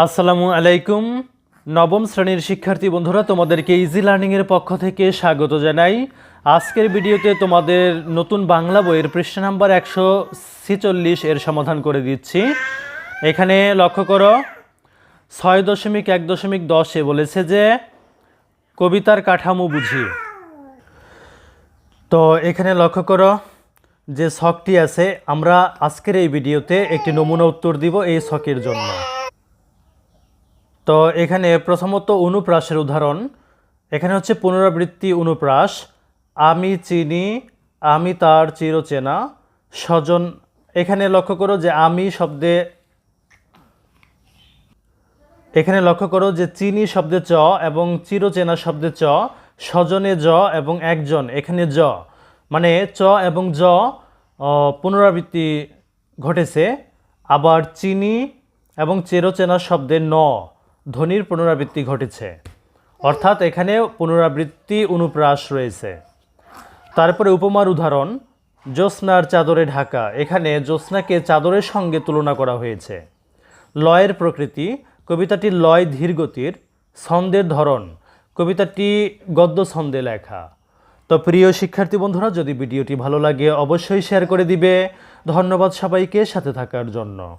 আসসালামু আলাইকুম। নবম শ্রেণির শিক্ষার্থী বন্ধুরা, তোমাদেরকে ইজি লার্নিংয়ের পক্ষ থেকে স্বাগত জানাই। আজকের ভিডিওতে তোমাদের নতুন বাংলা বইয়ের পৃষ্ঠা নাম্বার একশো ছেচল্লিশ এর সমাধান করে দিচ্ছি। এখানে লক্ষ্য করো, ছয় দশমিক এক দশমিক দশে বলেছে যে, কবিতার কাঠামো বুঝি। তো এখানে লক্ষ্য করো, যে ছকটি আছে, আমরা আজকের এই ভিডিওতে একটি নমুনা উত্তর দিব এই ছকের জন্য। তো এখানে প্রথমত অনুপ্রাসের উদাহরণ। এখানে হচ্ছে পুনরাবৃত্তি অনুপ্রাস। আমি চিনি, আমি তার চিরচেনা, স্বজন। এখানে লক্ষ্য করো যে আমি শব্দে এখানে লক্ষ্য করো যে চিনি শব্দে চ এবং চিরচেনা শব্দে চ, স্বজনে জ এবং একজন। এখানে জ। মানে চ এবং জ পুনরাবৃত্তি ঘটেছে। আবার চিনি এবং চেরোচেনা শব্দে ন। ধ্বনির পুনরাবৃত্তি ঘটেছে। অর্থাৎ এখানে পুনরাবৃত্তি অনুপ্রাস রয়েছে। তারপরে উপমার উদাহরণ, জ্যোৎস্নার চাদরে ঢাকা। এখানে জ্যোৎস্নাকে চাদরের সঙ্গে তুলনা করা হয়েছে। লয়ের প্রকৃতি, কবিতাটি লয় ধীরগতির, ছন্দের ধরন। কবিতাটি গদ্য ছন্দে লেখা। তো প্রিয় শিক্ষার্থী বন্ধুরা, যদি ভিডিওটি ভালো লাগে, অবশ্যই শেয়ার করে দিবে। ধন্যবাদ সবাইকে সাথে থাকার জন্য।